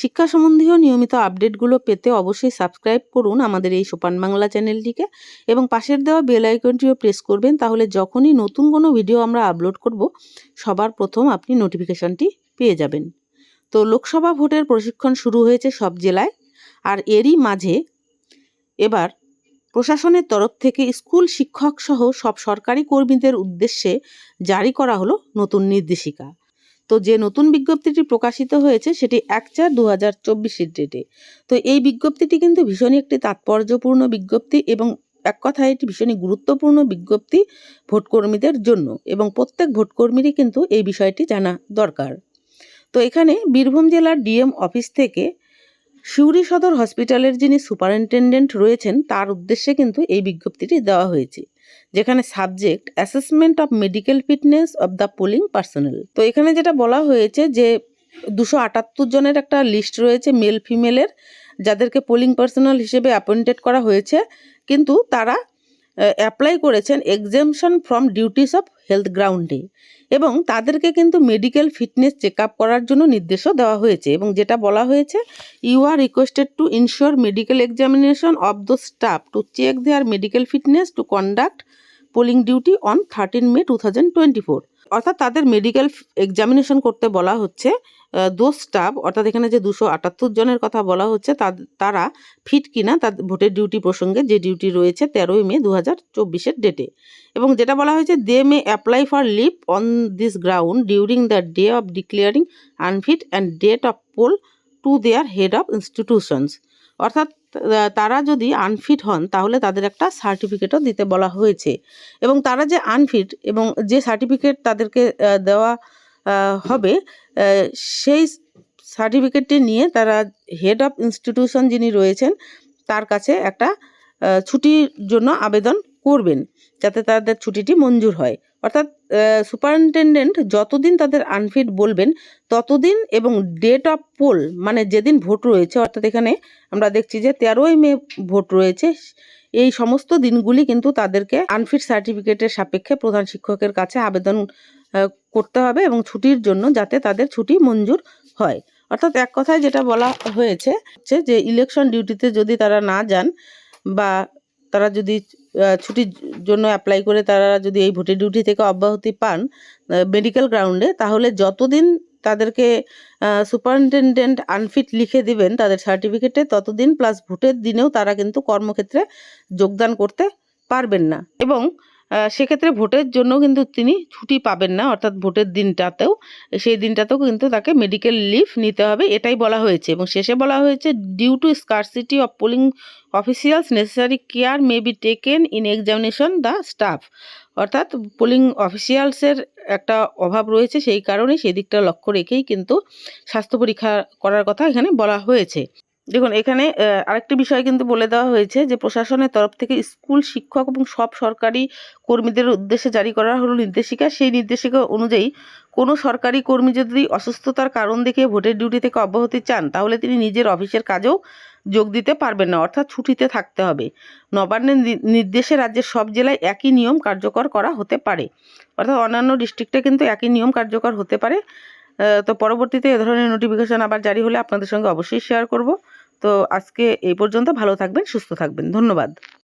শিক্ষা সম্বন্ধীয় নিয়মিত আপডেটগুলো পেতে অবশ্যই সাবস্ক্রাইব করুন আমাদের এই সোপান বাংলা চ্যানেলটিকে এবং পাশের দেওয়া বেল আইকনটিও প্রেস করবেন তাহলে যখনই নতুন কোনো ভিডিও আমরা আপলোড করব, সবার প্রথম আপনি নোটিফিকেশনটি পেয়ে যাবেন। তো লোকসভা ভোটের প্রশিক্ষণ শুরু হয়েছে সব জেলায় আর এরই মাঝে এবার প্রশাসনের তরফ থেকে স্কুল শিক্ষক সহ সব সরকারি কর্মীদের উদ্দেশ্যে জারি করা হলো নতুন নির্দেশিকা। তো যে নতুন বিজ্ঞপ্তিটি প্রকাশিত হয়েছে সেটি এক চার দু হাজার চব্বিশের ডেটে তো এই বিজ্ঞপ্তিটি কিন্তু ভীষণই একটি তাৎপর্যপূর্ণ বিজ্ঞপ্তি এবং এক কথায় এটি ভীষণই গুরুত্বপূর্ণ বিজ্ঞপ্তি ভোটকর্মীদের জন্য এবং প্রত্যেক ভোটকর্মীরই কিন্তু এই বিষয়টি জানা দরকার। তো এখানে বীরভূম জেলার ডিএম অফিস থেকে সিউড়ি সদর হসপিটালের যিনি সুপারিনটেন্ডেন্ট রয়েছেন, তার উদ্দেশ্যে কিন্তু এই বিজ্ঞপ্তিটি দেওয়া হয়েছে, যেখানে subject assessment of medical fitness of the polling personnel. তো এখানে যেটা বলা হয়েছে যে, দুশো আটাত্তর জনের একটা লিস্ট রয়েছে মেল ফিমেলের, যাদেরকে পোলিং পার্সোনাল হিসেবে অ্যাপয়েন্টেড করা হয়েছে, কিন্তু তারা অ্যাপ্লাই করেছেন exemption from duties of health গ্রাউন্ডে এবং তাদেরকে কিন্তু মেডিকেল ফিটনেস চেক আপ করার জন্য নির্দেশও দেওয়া হয়েছে। এবং যেটা বলা হয়েছে you are requested to ensure medical examination of the staff to check their medical fitness to conduct polling duty on thirteen May two thousand twenty four অর্থাৎ তাদের মেডিকেল এক্সামিনেশন করতে বলা হচ্ছে দোষ স্টাফ অর্থাৎ এখানে যে দুশো আটাত্তর জনের কথা বলা হচ্ছে তারা ফিট কিনা তার ভোটের ডিউটি প্রসঙ্গে যে ডিউটি রয়েছে তেরোই মে দু হাজার চব্বিশের ডেটে এবং যেটা বলা হয়েছে they may apply for leave on this ground during the day of declaring unfit and date of poll to their head of institutions অর্থাৎ তারা যদি আনফিট হন, তাহলে তাদের একটা সার্টিফিকেটও দিতে বলা হয়েছে। এবং তারা যে আনফিট এবং যে সার্টিফিকেট তাদেরকে দেওয়া হবে সেই সার্টিফিকেটটি নিয়ে তারা হেড অফ ইনস্টিটিউশন যিনি রয়েছেন, তার কাছে একটা ছুটির জন্য আবেদন করবেন যাতে তাদের ছুটিটি মঞ্জুর হয়। অর্থাৎ সুপারিনটেন্ডেন্ট যতদিন তাদের আনফিট বলবেন, ততদিন এবং ডেট অফ পোল মানে যেদিন ভোট রয়েছে, অর্থাৎ এখানে আমরা দেখছি যে তেরোই মে ভোট রয়েছে, এই সমস্ত দিনগুলি কিন্তু তাদেরকে আনফিট সার্টিফিকেটের সাপেক্ষে প্রধান শিক্ষকের কাছে আবেদন করতে হবে এবং ছুটির জন্য যাতে তাদের ছুটি মঞ্জুর হয়। অর্থাৎ এক কথায় যেটা বলা হয়েছে যে ইলেকশন ডিউটিতে যদি তারা না যান বা তারা যদি ছুটির জন্য অ্যাপ্লাই করে তারা যদি এই ভোটের ডিউটি থেকে অব্যাহতি পান মেডিকেল গ্রাউন্ডে তাহলে যতদিন তাদেরকে সুপারিনটেন্ডেন্ট আনফিট লিখে দিবেন তাদের সার্টিফিকেটে ততদিন প্লাস ভোটের দিনেও তারা কিন্তু কর্মক্ষেত্রে যোগদান করতে পারবেন না। এবং সেক্ষেত্রে ভোটের জন্য কিন্তু তিনি ছুটি পাবেন না, অর্থাৎ ভোটের দিনটাতেও, সেই দিনটাতেও কিন্তু তাকে মেডিকেল লিভ নিতে হবে, এটাই বলা হয়েছে। এবং শেষে বলা হয়েছে due to scarcity of polling officials necessary care may be taken in examination the staff অর্থাৎ পোলিং অফিসিয়ালসের একটা অভাব রয়েছে, সেই কারণে সেই দিকটা লক্ষ্য রেখেই কিন্তু স্বাস্থ্য পরীক্ষা করার কথা এখানে বলা হয়েছে। দেখুন, এখানে আরেকটি বিষয় কিন্তু বলে দেওয়া হয়েছে যে প্রশাসনের তরফ থেকে স্কুল শিক্ষক এবং সব সরকারি কর্মীদের উদ্দেশ্যে জারি করা হলো নির্দেশিকা। সেই নির্দেশিকা অনুযায়ী কোনো সরকারি কর্মী যদি অসুস্থতার কারণ দেখে ভোটের ডিউটি থেকে অব্যাহতি চান, তাহলে তিনি নিজের অফিসের কাজেও যোগ দিতে পারবেন না, অর্থাৎ ছুটিতে থাকতে হবে। নবান্নের নির্দেশে রাজ্যের সব জেলায় একই নিয়ম কার্যকর করা হতে পারে। অর্থাৎ অন্যান্য ডিস্ট্রিক্টে কিন্তু একই নিয়ম কার্যকর হতে পারে। তো পরবর্তীতে এ ধরনের নোটিফিকেশান আবার জারি হলে আপনাদের সঙ্গে অবশ্যই শেয়ার করব। তো আজকে এই পর্যন্ত, ভালো থাকবেন, সুস্থ থাকবেন। ধন্যবাদ।